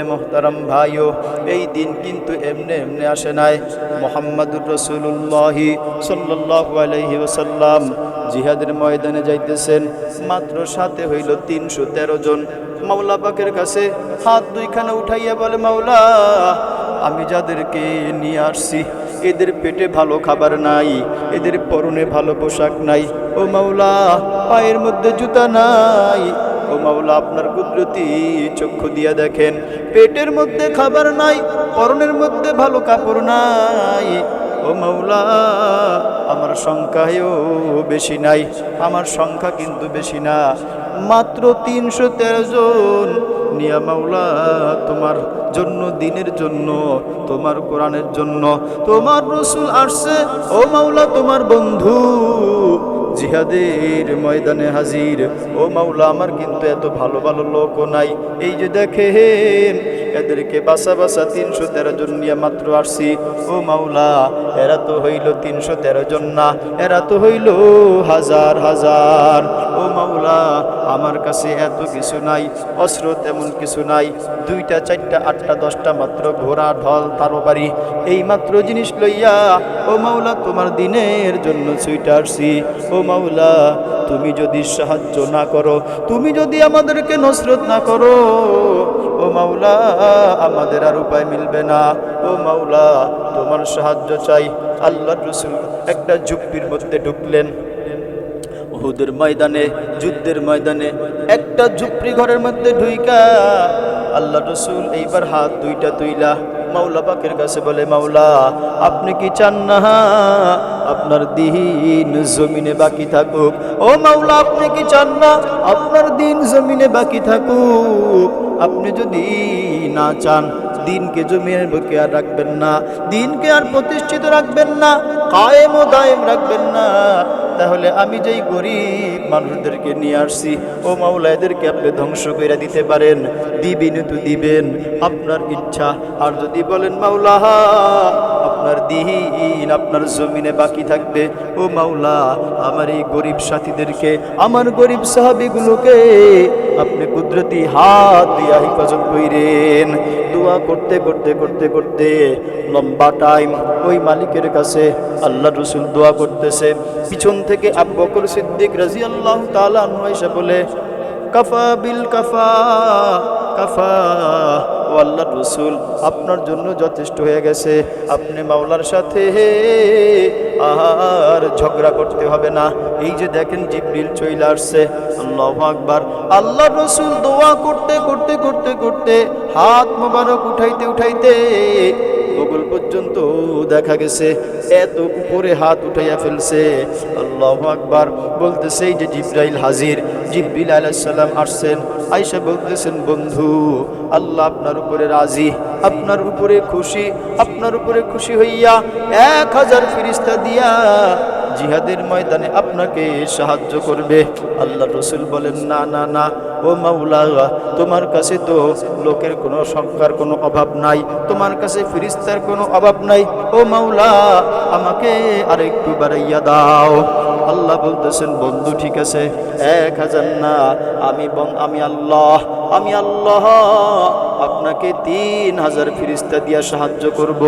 বলে, মোহতারাম ভাইও, এই দিন কিন্তু এমনি এমনি আসে নাই। মোহাম্মদুর রসুল্লাহি সাল্লাহু আলহি জিহাদের ময়দানে যাইতেছেন। মাত্র সাথে হইল তিনশো তেরো জন। মাওলা পাকের কাছে হাত দুইখানা উঠাইয়া বলে, মাওলা, আমি যাদেরকে নিয়ে আসছি, এদের পেটে ভালো খাবার নাই, এদের পরনে ভালো পোশাক নাই। ও মাওলা, পায়ের মধ্যে জুতা নাই ও মাওলা, আপনার কুদরতি চক্ষু দিয়া দেখেন। পেটের মধ্যে খাবার নাই, পরনের মধ্যে ভালো কাপড় নাই। ও মাওলা, আমার সংখ্যায়ও বেশি নাই, আমার সংখ্যা কিন্তু বেশি না। মাত্র তিনশো তেরো জন। নিয়া মাওলা, তোমার জন্য, দিনের জন্য, তোমার কোরআনের জন্য। তোমার রসুল আসছে, ও মাওলা, তোমার বন্ধু। জিহাদের ময়দানে হাজির। ও মাওলা, আমার কিন্তু এত ভালো ভালো লোকও নাই। এই যে দেখেন, এদেরকে বাসা বাসা তিনশো তেরো জন নিয়ে মাত্র আসছি। ও মাওলা, এরা তো হইল তিনশো তেরো জন না, এরা তো হইল হাজার হাজার। মাওলা আমার কাছে এত কিছু নাই, অস্ত্র তেমন কিছু নাই, দুইটা, চারটা, আটটা, দশটা মাত্র ঘোড়া, ঢল, তারবারি, এই মাত্র জিনিস লইয়া, ও মাওলা, তোমার দিনের জন্য ছুইটা আসছি ও মাওলা, তুমি যদি সাহায্য না করো, তুমি যদি আমাদেরকে নসরত না করো, ও মাওলা, আমাদের আর উপায় মিলবে না। ও মাওলা, তোমার সাহায্য চাই। আল্লাহ রসুল একটা ঝুপ্পির মধ্যে ঢুকলেন। উহুদের ময়দানে, যুদ্ধের ময়দানে একটা ঝুপড়ি ঘরের মধ্যে ঢুইকা আল্লাহ রসুল এইবার হাত দুইটা তুইলা। মাওলা পাকের কাছে বলে, মাওলা, আপনি কি চান না? আপনার দিন জমিনে বাকি থাকুক। ও মাওলা, আপনি কি চান না? আপনার দিন জমিনে বাকি থাকুক। আপনি যদি না চান, দিনকে জমিনের বুকে আর রাখবেন না। দিনকে আর প্রতিষ্ঠিত রাখবেন না, কায়েম ও দায়েম রাখবেন না। তাহলে আমি যেই গরিব মানুষদেরকে নিয়ে আসছি, ও মাওলা এদেরকে আপনি ধ্বংস করে দিতে পারেন, দিবেন তো দিবেন, আপনার ইচ্ছা। আর যদি বলেন, মাওলা আপনার দিন, আপনার জমিনে বাকি থাকবে। ও মাওলা, আমার এই গরিব সাথীদেরকে, আমার গরিব সাহাবিগুলোকে আপনি কুদরতি হাত দিয়া হেফাজত কইরেন। দোয়া করতে করতে করতে করতে লম্বা টাইম ওই মালিকের কাছে আল্লাহ রসুল দোয়া করতেছে। পিছন থেকে আবু বকর সিদ্দিক রাজি আল্লাহ তালা এসে বলে, কাফা বিল কাফা কাফা। ও আল্লাহ রসুল, আপনার জন্য যথেষ্ট হয়ে গেছে। আপনি মাওলার সাথে আর ঝগড়া করতে হবে না। এই যে দেখেন জিবরিল চইলে আসছে। আল্লাহ আকবার। আল্লাহ রসুল দোয়া করতে করতে করতে করতে হাত মোবারক উঠাইতে উঠাইতে পর্যন্ত দেখা গেছে। এত উপরে হাত উঠাইয়া ফেলছে। আল্লাহ আকবার বলতেছে যে জিব্রাইল হাজির, জিব্রিল আলাইসাল্লাম আসছেন। আইসা বলতেছেন, বন্ধু, আল্লাহ আপনার উপরে রাজি, আপনার উপরে খুশি, আপনার উপরে খুশি হইয়া এক হাজার ফিরিস্তা দিয়া জিহাদের ময়দানে আপনাকে সাহায্য করবে। আল্লাহ রসুল বলেন, না না না, ও মাওলা, তোমার কাছে তো লোকের কোনো সংখ্যার কোনো অভাব নাই, তোমার কাছে ফিরিস্তার কোনো অভাব নাই। ও মাওলা, আমাকে আর একটু বাড়াইয়া দাও। আল্লাহ বলতেছেন, বন্ধু, ঠিক আছে, এক হাজার না, আমি আমি আল্লাহ আমি আল্লাহ আপনাকে তিন হাজার ফিরিস্তা দিয়া সাহায্য করব।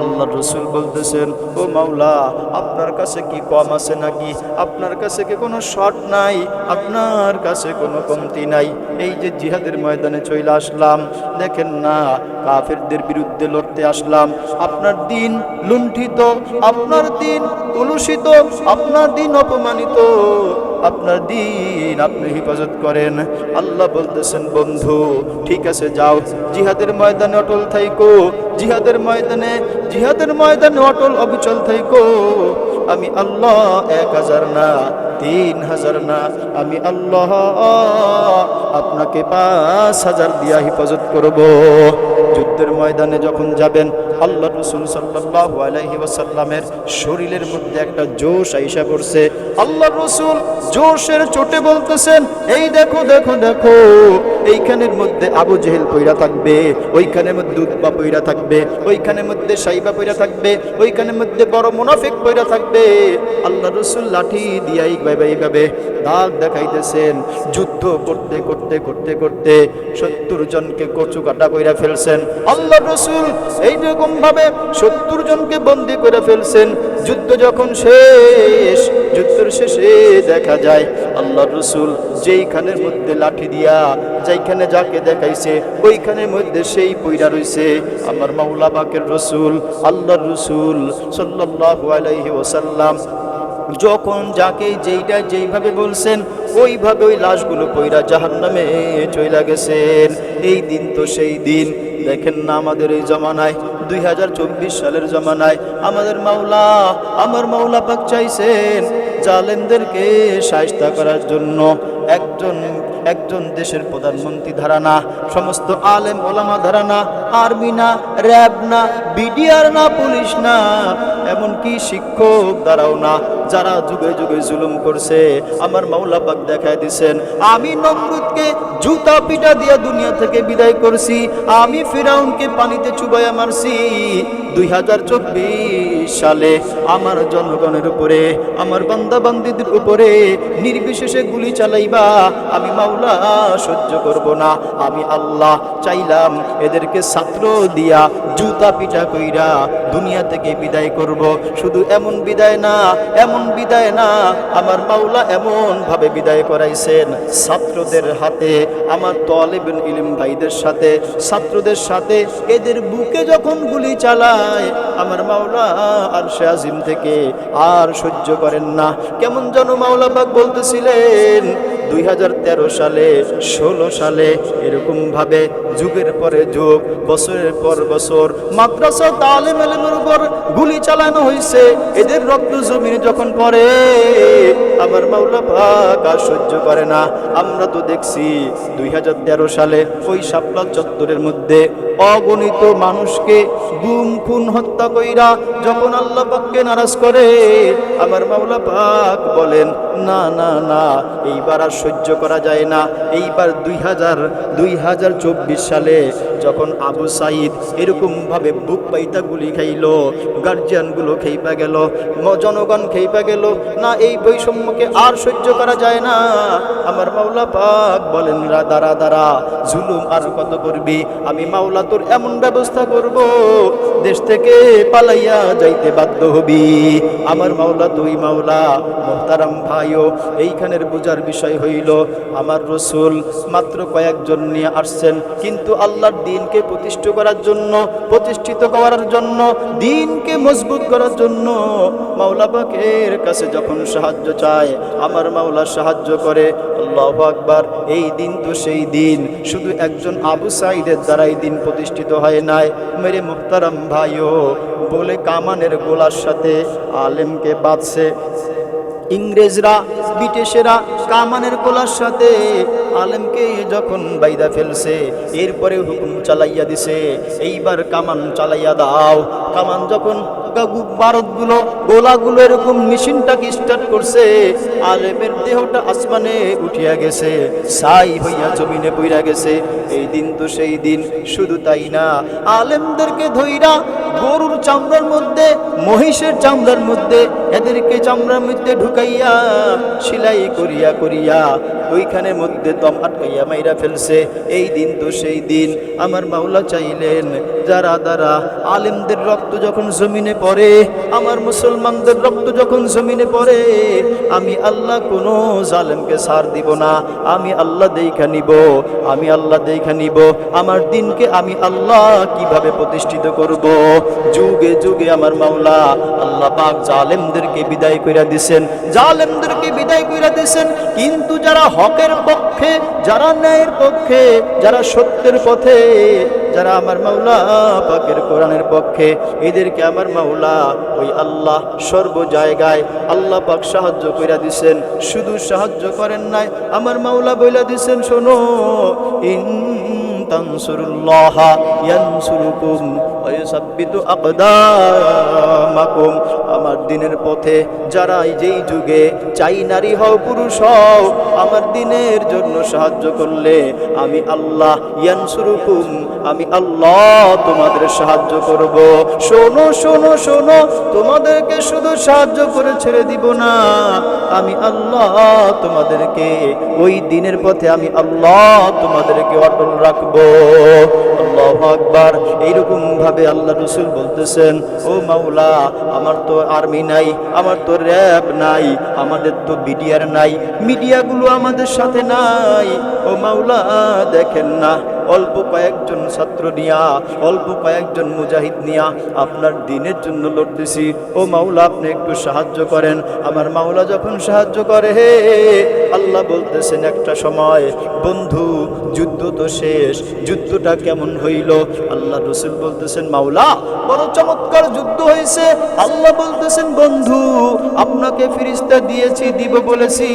আল্লাহ রসুল বলতেছেন, ও মাওলা, আপনার কাছে কি কম আছে নাকি? আপনার কাছে কি কোনো শর্ট নাই? আপনার কাছে কোনো কমতি নাই? এই যে জিহাদের ময়দানে চলে আসলাম। দেখেন না, কাফেরদের বিরুদ্ধে লড়তে আসলাম। আপনার দিন লুণ্ঠিত, আপনার দিন কলুষিত, আপনার দিন অপমানিত। আপনার দিন আপনি হেফাজত করেন। আল্লাহ বলতেছেন, বন্ধু, ঠিক আছে, যাও। জিহাদের ময়দানে অটল থাইকো। জিহাদের ময়দানে জিহাদের ময়দানে অটল অবিচল থাইকো। আমি আল্লাহ এক হাজার না, তিন হাজার না। আমি আল্লাহ আপনাকে পাঁচ হাজার দিয়া হেফাজত করব। যুদ্ধের ময়দানে যখন যাবেন আল্লাহ রসুল সাল্লাহ আলাইহি ওয়াসাল্লামের শরীরের মধ্যে একটা জোশ আইসা পড়ছে। আল্লাহ রসুল জোশের চোটে বলতেছেন, এই দেখো দেখো দেখো, এইখানের মধ্যে আবু জেহেল পইরা থাকবে, ওইখানের মধ্যে উদ্বা পইরা থাকবে, ওইখানের মধ্যে সাইবা পইরা থাকবে, ওইখানের মধ্যে বড় মুনাফিক পইরা থাকবে। আল্লাহ রসুল লাঠি দিয়া এইভাবে এইভাবে দাগ দেখাইতেছেন, যুদ্ধ করতে করতে করতে করতে সত্তর জনকে কচু কাটা কইরা ফেলছেন। আল্লাহ রসুল এইরকম ভাবে সত্তর জনকে বন্দি করে ফেলছেন। যুদ্ধ যখন শেষ, যুদ্ধের শেষে দেখা যায় আল্লাহ রসুল যেইখানের মধ্যে লাঠি দিয়া, যেইখানে যাকে দেখাইছে, ওইখানের মধ্যে সেই পইরা রইছে। আমার মাওলা বাকের রসুল আল্লাহ রসুল আলাইহি ওসাল্লাম যখন যাকে যেইটা যেইভাবে বলছেন, ওইভাবে ওই লাশগুলো পইরা জাহান্নামে চইলা গেছেন। এই দিন তো সেই দিন। দেখেন না আমাদের এই জমানায় দুই হাজার চব্বিশ সালের জমানায় আমাদের মাওলা, আমার মাওলা পাক চাইছেন জালেমদেরকে সাহিস্তা করার জন্য। একজন একজন দেশের প্রধানমন্ত্রী ধারানা সমস্ত আলেম ওলামা ধারানা আর্মি না, র্যাব না, বিডিআর না, পুলিশ না, এমনকি শিক্ষক দ্বারাও না। যারা যুগে যুগে জুলুম করছে, আমার মাওলা পাক দেখায় দিছেন, আমি নমরুদকে জুতা পিটা দিয়া দুনিয়া থেকে বিদায় করছি, আমি ফিরাউনকে পানিতে চুবাইয়া মারছি। দুই হাজার চব্বিশ সালে আমার জনগণের উপরে, আমার বান্দা বান্দিদের উপরে নির্বিশেষে গুলি চালাইবা, আমি মাওলা সহ্য করব না, আমি আল্লাহ চাইলাম এদেরকে ছাত্র দিয়া জুতা পিটা কইরা দুনিয়া থেকে বিদায় করব। শুধু এমন বিদায় না, এমন বিদায় না, আমার মাওলা এমন ভাবে বিদায় করাইছেন। ছাত্রদের হাতে, আমার তলেবেন ইলিম ভাইদের সাথে, ছাত্রদের সাথে এদের বুকে যখন গুলি চালায়, আমার মাওলা আর আজিম থেকে আর সহ্য করেন না। কেমন যেন মাওলা বাগ বলতেছিলেন দুই হাজার তেরো সালে, ষোলো সালে এরকম ভাবে যুগের পরে যুগ, বছরের পর বছর মাদ্রাসা তালেম এলেমের উপর গুলি চালানো হয়েছে এদের রক্ত জমিনে যখন পড়ে, আমার মাওলা পাক আর সহ্য করে না। আমরা তো দেখছি দুই হাজার তেরো সালে ওই শাপলা চত্বরের মধ্যে অগণিত মানুষকে গুম, খুন, হত্যা কইরা যখন আল্লাহ পাককে নারাজ করে, আমার মাওলা পাক বলেন, না না না, এইবার আর সহ্য করা যায় না। এইবার দুই হাজার দুই হাজার চব্বিশ সালে যখন আবু সাইদ এরকমভাবে বুক পাইতা গুলি খাইলো, গার্জিয়ানগুলো খেইপা গেল জনগণ খেইপা গেল, না, এই বৈষম্যকে আর সহ্য করা যায় না। আমার মাওলা পাক বলেন রা দাঁড়া দাঁড়া জুলুম আর কত করবি? আমি মাওলা তোর এমন ব্যবস্থা করব, দেশ থেকে পালাইয়া যাইতে বাধ্য হবি। আমার মাওলা, তুই মাওলা, মোহতারাম ভাইও, এইখানের বোঝার বিষয় হইল, আমার রসুল মাত্র কয়েকজন নিয়ে আসছেন, কিন্তু আল্লাহর দিনকে প্রতিষ্ঠিত করার জন্য, প্রতিষ্ঠিত করার জন্য, দিনকে মজবুত করার জন্য মাওলা পাকের কাছে যখন সাহায্য চায়, আমার মাওলা সাহায্য করে, আল্লাহ আকবার, এই দিন তো সেই দিন, শুধু একজন আবু সাইদের দ্বারা এই দিন প্রতিষ্ঠিত হয় নাই। মেরে মুখতারাম ভাইও বলে কামানের গোলার সাথে আলেমকে বাঁধছে। ইংরেজরা, ব্রিটিশেরা কামানের গোলার সাথে আলেমকে যখন বাইদা ফেলছে, এরপরে হুকুম চালাইয়া দিছে, এইবার কামান চালাইয়া দাও। কামান যখন ভারতগুলো গোলাগুলো এরকম মেশিনটাকে স্টার্ট করছে, আলেমের দেহটা আসমানে উঠিয়া গেছে সাই হইয়া জমিনে গেছে। এই দিন তো সেই দিন, শুধু তাই না, আলেমদেরকে গরুর চামড়ার মধ্যে, মহিষের চামড়ার মধ্যে, এদেরকে চামড়ার মধ্যে ঢুকাইয়া, সেলাই করিয়া করিয়া, ওইখানের মধ্যে দম আটকাইয়া মাইরা ফেলছে। এই দিন তো সেই দিন, আমার মাওলা চাইলেন, যারা দ্বারা আলেমদের রক্ত যখন জমিনে পড়ে আমার মুসলমানদের রক্ত যখন জমিনে পড়ে, আমি আল্লাহ কোনো জালেমকে সার দিব না, আমি আল্লাহ দেখা নিব, আমি আল্লাহ দেখা নিব, আমার দিনকে আমি আল্লাহ কীভাবে প্রতিষ্ঠিত করব? যুগে যুগে আমার মাওলা আল্লাহ পাক জালেমদেরকে বিদায় কইরা দিছেন, জালেমদেরকে বিদায় কইরা দিছেন, কিন্তু যারা হকের পক্ষে, যারা ন্যায়ের পক্ষে, যারা সত্যের পথে যারা আমার মাওলা পাকের কোরআনের পক্ষে, এদেরকে আমার মাওলা ওই আল্লাহ সর্ব জায়গায় আল্লাহ পাক সাহায্য কইরা দিছেন। শুধু সাহায্য করেন নাই, আমার মাওলা বইলা দিছেন, শোনো, ইন তানসুরুল্লাহ ইয়ানসুরুকুম আমার দিনের পথে যারা যেই যুগে চাই নারী হও, পুরুষ হও, আমার দিনের জন্য সাহায্য করলে আমি আল্লাহ ইয়ানসুরুকুম, আমি আল্লাহ তোমাদের সাহায্য করব। শোনো শোনো শোনো, তোমাদেরকে শুধু সাহায্য করে ছেড়ে দিব না, আমি আল্লাহ তোমাদেরকে, ওই দিনের পথে আমি আল্লাহ তোমাদেরকে অটল রাখব। আকবার। এইরকম ভাবে আল্লাহ রসুল বলতেছেন, ও মাওলা, আমার তো আর্মি নাই, আমার তো র্যাব নাই, আমাদের তো মিডিয়ার নাই, মিডিয়াগুলো আমাদের সাথে নাই। ও মাওলা, দেখেন না অল্প কয়েকজন ছাত্র নিয়া, অল্প কয়েকজন মুজাহিদ নিয়া আপনার দিনের জন্য লড়তেছি। ও মাওলা, আপনি একটু সাহায্য করেন। আমার মাওলা যখন সাহায্য করে, হে, আল্লাহ বলতেছেন একটা সময়, বন্ধু, যুদ্ধ তো শেষ, যুদ্ধটা কেমন হইল? আল্লাহ রসুল বলতেছেন, মাওলা, বড় চমৎকার যুদ্ধ হয়েছে। আল্লাহ বলতেছেন, বন্ধু, আপনাকে ফিরিস্তা দিয়েছি, দিব বলেছি।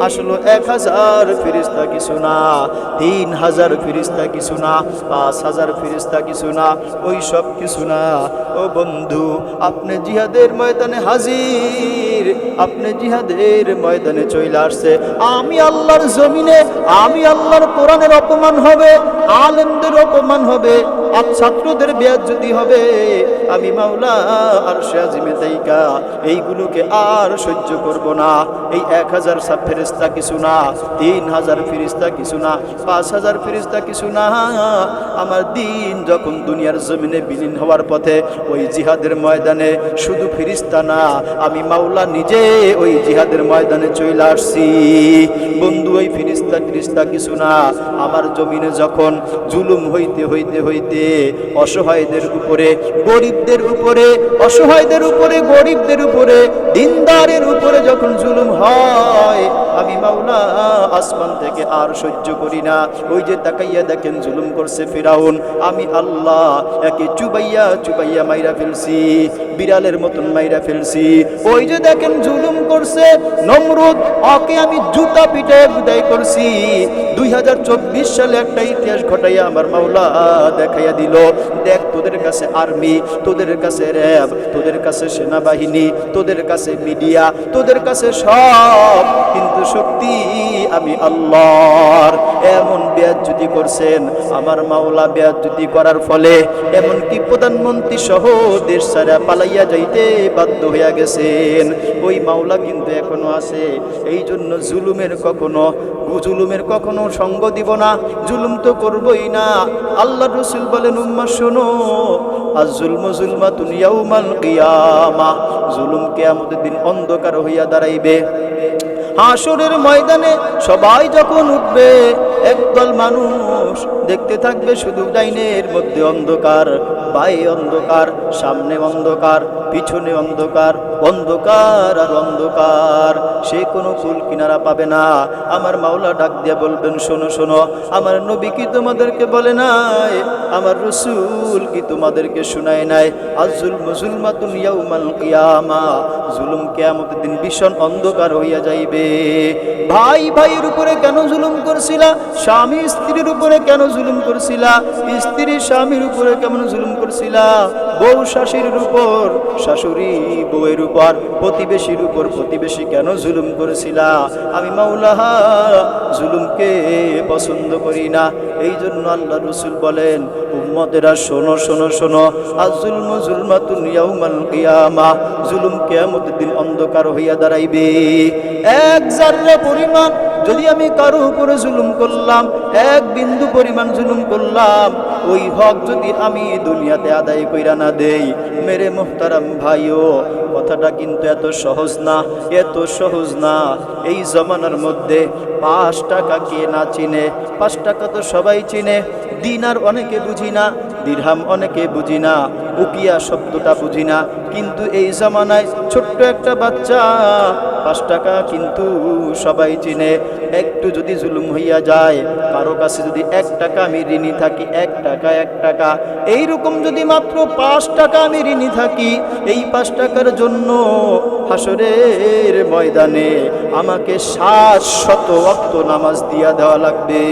আসলে এক হাজার ফিরিস্তা কিছু না, তিন হাজার ফিরিস্তা কিছু না, পাঁচ হাজার ফিরিস্তা কিছু না, ওই সব কিছু না। ও বন্ধু, আপনি জিহাদের ময়দানে হাজির, আপনি জিহাদের ময়দানে চলে আসছে। আমি আল্লাহর জমিনে, আমি আল্লাহর কোরআনের অপমান হবে, আলেমদের অপমান হবে। আর ছাত্রদের ব্যাজ যদি হবে, আমি মাওলা আর শাজিমে তাইকা এইগুলোকে আর সহ্য করব না। এই এক হাজার ফেরিস্তা কিছু না, তিন হাজার ফিরিস্তা কিছু না, পাঁচ হাজার ফিরিস্তা কিছু না। আমার দিন যখন দুনিয়ার জমিনে বিলীন হওয়ার পথে ওই জিহাদের ময়দানে শুধু ফিরিস্তা না, আমি মাওলা নিজে ওই জিহাদের ময়দানে চলে আসছি। বন্ধু, ওই ফিরিস্তা ফিরিস্তা কিছু না। আমার জমিনে যখন জুলুম হইতে হইতে হইতে অসহায়দের উপরে গরিবদের উপরে অসহায়দের উপরে গরিবদের উপরে দিনদারের উপরে যখন জুলুম হয় আমি মাওলা আসমান থেকে আর সহ্য করি না। ওই যে তাকাইয়া দেখেন, জুলুম করছে ফিরাউন। আমি আল্লাহ একে চুবাইয়া চুবাইয়া মাইরা ফেলছি, বিড়ালের মতন মাইরা ফেলছি। ওই যে দেখেন, জুলুম করছে নমরুদ, ওকে আমি জুতা পিঠে বিদায় করছি। দুই হাজার চব্বিশ সালে একটা ইতিহাস ঘটাইয়া আমার মাওলা দেখাইয়া দিল, দেখ, তোদের কাছে আর্মি, তোদের কাছে র্যাব, তোদের কাছে সেনাবাহিনী, তোদের কাছে মিডিয়া, তোদের কাছে সব। কিন্তু শক্তি আমি আল্লাহর। এমন যদি করছেন, আমার মাওলা যদি করার ফলে এমনকি প্রধানমন্ত্রী সহ দেশ ছাড়া পালাইয়া যাইতে বাধ্য হইয়া গেছেন। ওই মাওলা কিন্তু এখনও আছে। এই জন্য জুলুমের কখনো জুলুমের কখনো সঙ্গ দিব না। জুলুম তো করবই না। আল্লাহ রসুল বলেন, উম্মা, শোনো আর জুলম জুলমা তুনিয়াউমাল কিয়ামা। জুলুম কেয়ামতের দিন অন্ধকার হইয়া দাঁড়াইবে। হাসরের ময়দানে সবাই যখন উঠবে একদল মানুষ দেখতে থাকবে শুধু ডাইনের মধ্যে অন্ধকার। বাই অন্ধকার, সামনে অন্ধকার, পিছনে অন্ধকার অন্ধকার আর অন্ধকার। সে কোনো কুল কিনারা পাবে না। আমার মাওলা ডাক দিয়ে বলবেন, শোনো শোনো, আমার নবী কি তোমাদেরকে বলে নাই? আমার রসুল কি তোমাদেরকে শোনায় নাই? আজুল মুসুলমাতুন ইয়াউমাল কিয়ামা। জুলুম কিয়ামতের দিন ভীষণ অন্ধকার হইয়া যাইবে। ভাই ভাইয়ের উপরে কেন জুলুম করছিলা? স্বামী স্ত্রীর উপরে কেন জুলুম করছিলা? স্ত্রী স্বামীর উপরে কেমন জুলুম করছিলা বউ শাশুড়ির উপর, শাশুড়ি বউয়ের উপর, প্রতিবেশীর উপর, প্রতিবেশী কেন জুলুম করেছিলা? আমি মাওলাহা জুলুমকে পছন্দ করি না। এই জন্য আল্লাহ রসুল বলেন, উম্মতেরা শোনো শোনো শোনো আর জুলম জুলমাতুন ইয়াউমাল কিয়ামা। জুলুম কিয়ামতের দিন অন্ধকার হইয়া দাঁড়াইবে। এক জাররা পরিমাণ যদি আমি কারও উপরে জুলুম করলাম, এক বিন্দু পরিমাণ জুলুম করলাম, ওই হক যদি আমি দুনিয়াতে আদায় কইরা না দেই, মেরে মোহতারাম ভাইও, কথাটা কিন্তু এত সহজ না, এত সহজ না। এই জমানার মধ্যে পাঁচ টাকা কে না চিনে? পাঁচ টাকা তো সবাই চিনে দিনার অনেকে বুঝি না, দিরহাম অনেকে বুঝি না, উকিয়া শব্দটা বুঝি না। কিন্তু এই জামানায় ছোট্ট একটা বাচ্চা পাঁচ টাকা, কিন্তু সবাই চিনে, একটু যদি জুলুম হইয়া যায়, কারও কাছে যদি এক টাকা আমি ঋণী থাকি, এক টাকা এক টাকা, এইরকম যদি মাত্র পাঁচ টাকা আমি ঋণী থাকি, এই পাঁচ টাকার জন্য হাসরের ময়দানে আমাকে সাত শত অক্ত নামাজ দিয়া দেওয়া লাগবে।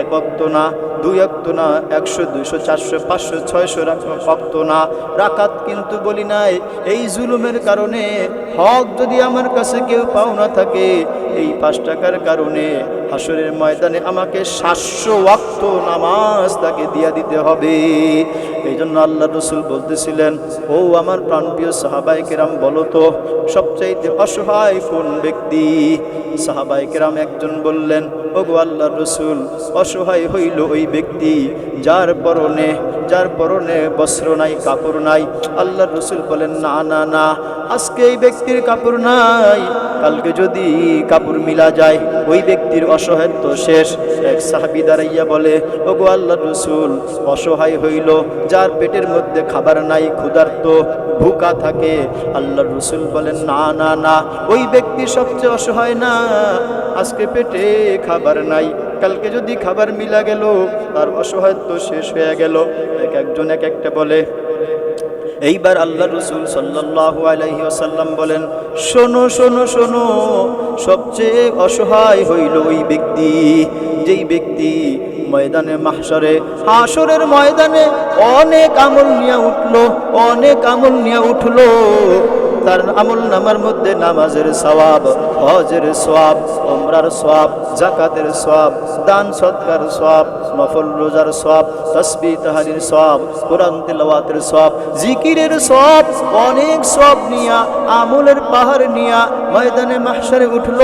এক অক্ত না, দুই অক্ত না, একশো, দুইশো, চারশো, পাঁচশো, ছয়শো অক্ত না। রাকাত কিন্তু বলি নাই, এই জুলুমের কারণে হক যদি আমার কাছে কেউ পাওনা থাকে এই পাঁচ টাকার কারণে হাসরের ময়দানে আমাকে সাতশো নামাজ তাকে দিয়া দিতে হবে। এই জন্য আল্লাহ রসুল বলতেছিলেন, ও আমার প্রাণপ্রিয় সাহাবাই কেরাম, বলো তো, সবচাইতে অসহায় কোন ব্যক্তি? সাহাবাই কেরাম একজন বললেন ও গো আল্লাহ রসুল, অসহায় হইল ওই ব্যক্তি, যার পরনে যার পরনে বস্ত্র নাই, কাপড় নাই। আল্লাহ রসুল বলেন, না না না, আজকে এই ব্যক্তির কাপড় নাই, কালকে যদি কাপড় মিলা যায়, ওই ব্যক্তির অসহায়ত্ব শেষ। এক সাহাবি দাঁড়াইয়া বলে ও গো আল্লাহ রসুল, অসহায় হইল, যার পেটের মধ্যে খাবার নাই, ক্ষুধার্ত, ভুকা থাকে। আল্লাহ রসুল বলেন, না না না, ওই ব্যক্তি সবচেয়ে অসহায় না, আজকে পেটে খাবার নাই, কালকে যদি খাবার মিলা গেল, তার অসহায়ত্ব শেষ হয়ে গেল। এক একজন এক একটা বলে এইবার আল্লাহ রসুল সাল্লাল্লাহু আলহি আসাল্লাম বলেন, শোনো শোনো শোনো, সবচেয়ে অসহায় হইল ওই ব্যক্তি, যেই ব্যক্তি ময়দানে মাহসরে হাসরের ময়দানে অনেক আমল নিয়ে উঠল, অনেক আমল নিয়ে উঠল তার আমল নামার মধ্যে নামাজের সওয়াব, হজের সওয়াব ওমরার সওয়াব জাকাতের সওয়াব, দান সৎকার সওয়াব মফল রোজার সওয়াব তসবি তাহারির সওয়াব, কোরআন তেলাওয়াতের সওয়াব, জিকিরের সব অনেক সব নিয়া, আমলের পাহাড় নিয়া ময়দানে মাহশারে উঠল।